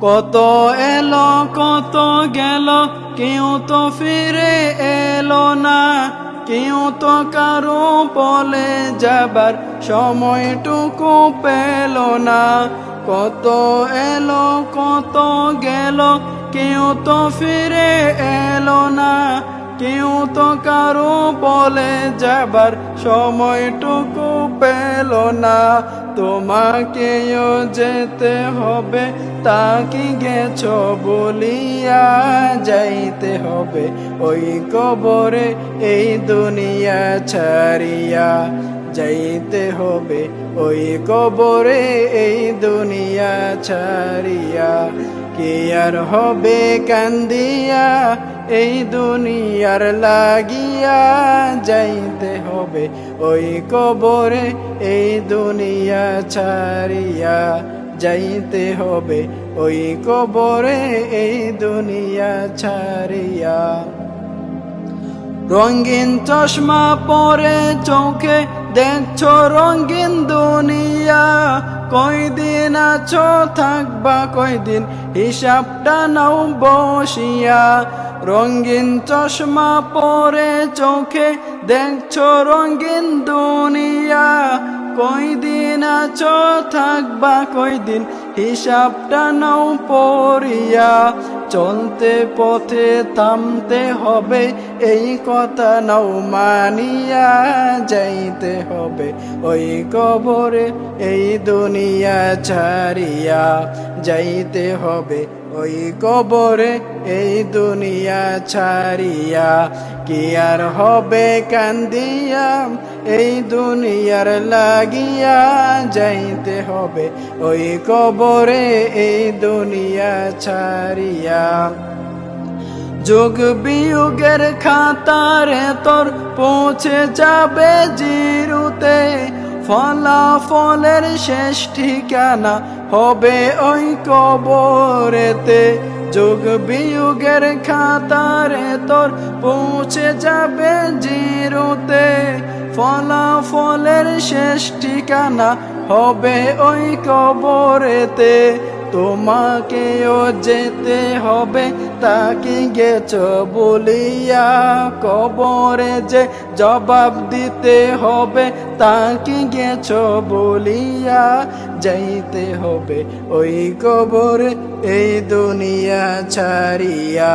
কত এলো, কত গেল, কেউ তো ফিরে এলো না। কেউ তো কারও বলে যাবার সময়টুকু পেল না। কত এলো, কত গেল, কেউ তো ফিরে এলো না। কেউ তো কারও বলে যাবার সময়টুকু পেল না। তোমাকেও যেতে হবে তা কি গেছ বলিয়া যাইতে হবে। ওই কবরে এই দুনিয়া ছাড়িয়া যাইতে হবে। ওই কবরে এই দুনিয়া ছাড়িয়া কে আর হবে কান্দিয়া? এই দুনিয়ার লাগিয়া যাইতে হবে ওই কবরে, এই দুনিয়া ছাড়িয়া যাইতে হবে ওই কবরে, এই দুনিয়া ছাড়িয়া। রঙিন চশমা পরে চোখে দেখছ রঙিন দুনিয়া। কয়দিন আছো থাকবা কয়দিন? হিসাবটা নাও বসিয়া। রঙিন চশমা পরে চোখে দেখছ রঙিন দুনিয়া। কয়দিন আছো, থাকবা কয়দিন? হিসাবটা নাও পড়িয়া। চলতে পথে থামতে হবে, এই কথা নাও মানিয়া যাইতে হবে। ওই কবরে এই দুনিয়া ছাড়িয়া যাইতে হবে। ওই কবরে এই দুনিয়া ছাড়িয়া কি আর হবে কান্দিয়া? এই দুনিয়ার লাগিয়া যাইতে হবে। ওই কবরে এই দুনিয়া ছাড়িয়া। যোগ বিয়োগের খাতারে তোর পৌঁছে যাবে জিরুতে ফলাফলের শেষ ঠিকানা হবে ওই কবরেতে। যোগ বিয়োগের খাতারে তোর পৌঁছে যাবে জিরুতে। ফলাফলের শেষ ঠিকানা হবে ওই কবরেতে। তোমাকেও যেতে হবে, তাকে গেছ বলিয়া কবরে যে জবাব দিতে হবে, তাকে গেছ বলিয়া যাইতে হবে। ওই কবরে এই দুনিয়া ছাড়িয়া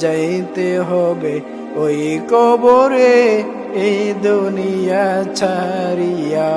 যাইতে হবে ওই কবরে এই দুনিয়া ছাড়িয়া।